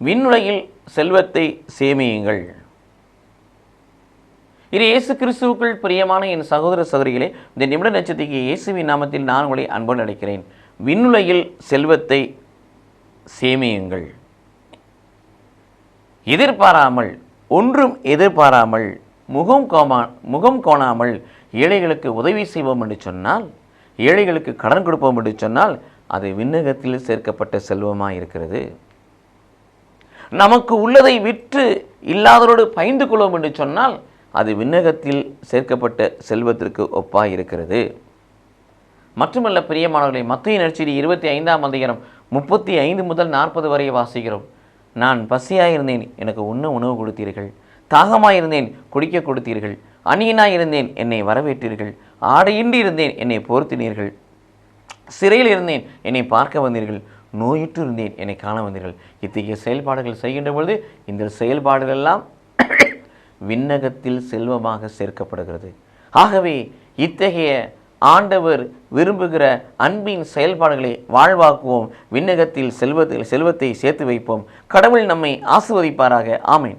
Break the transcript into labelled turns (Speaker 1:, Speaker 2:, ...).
Speaker 1: விண்ணுலகில் செல்வத்தை சேமியுங்கள். இது இயேசு கிறிஸ்துவுக்குள் பிரியமான என் சகோதர சகோதரிகளே இந்த நிமிட நட்சத்திரிக்கு இயேசுவின் நாமத்தில் நான் உங்களை அன்போடு அழைக்கிறேன். விண்ணுலகில் செல்வத்தை சேமியுங்கள். எதிர்பாராமல் ஒன்றும் எதிர்பாராமல் முகம் கோமா முகம் கோணாமல் ஏழைகளுக்கு உதவி செய்வோம் என்று சொன்னால் ஏழைகளுக்கு கடன் கொடுப்போம் என்று சொன்னால் அது விண்ணகத்தில் சேர்க்கப்பட்ட செல்வமாக இருக்கிறது நமக்கு உள்ளதை விற்று இல்லாதவரோடு பயந்து கொள்வோம் என்று சொன்னால் அது விண்ணகத்தில் சேர்க்கப்பட்ட செல்வத்திற்கு ஒப்பாக இருக்கிறது மட்டுமல்ல பிரியமானவர்களை மத்திய நற்செய்தி இருபத்தி ஐந்தாம் அதிகாரம் முப்பத்தி ஐந்து முதல் நாற்பது வரை வாசிக்கிறோம். நான் பசியாயிருந்தேன் எனக்கு உண்ண உணவு கொடுத்தீர்கள். தாகமாயிருந்தேன் குடிக்க கொடுத்தீர்கள். அணியனாயிருந்தேன் என்னை வரவேற்றீர்கள். ஆடையின்றி இருந்தேன் என்னை போர்த்தினீர்கள். சிறையில் இருந்தேன் என்னை பார்க்க வந்தீர்கள். நோயுற்று இருந்தேன் என்னை காண வந்தீர்கள். இத்தகைய செயல்பாடுகள் செய்கின்ற பொழுது இந்த செயல்பாடுகள் எல்லாம் விண்ணகத்தில் செல்வமாக சேர்க்கப்படுகிறது. ஆகவே இத்தகைய ஆண்டவர் விரும்புகிற அன்பின் செயல்பாடுகளை வாழ்வாக்குவோம். விண்ணகத்தில் செல்வத்தில் செல்வத்தை சேர்த்து வைப்போம். கடவுள் நம்மை ஆசிர்வதிப்பாராக. ஆமேன்.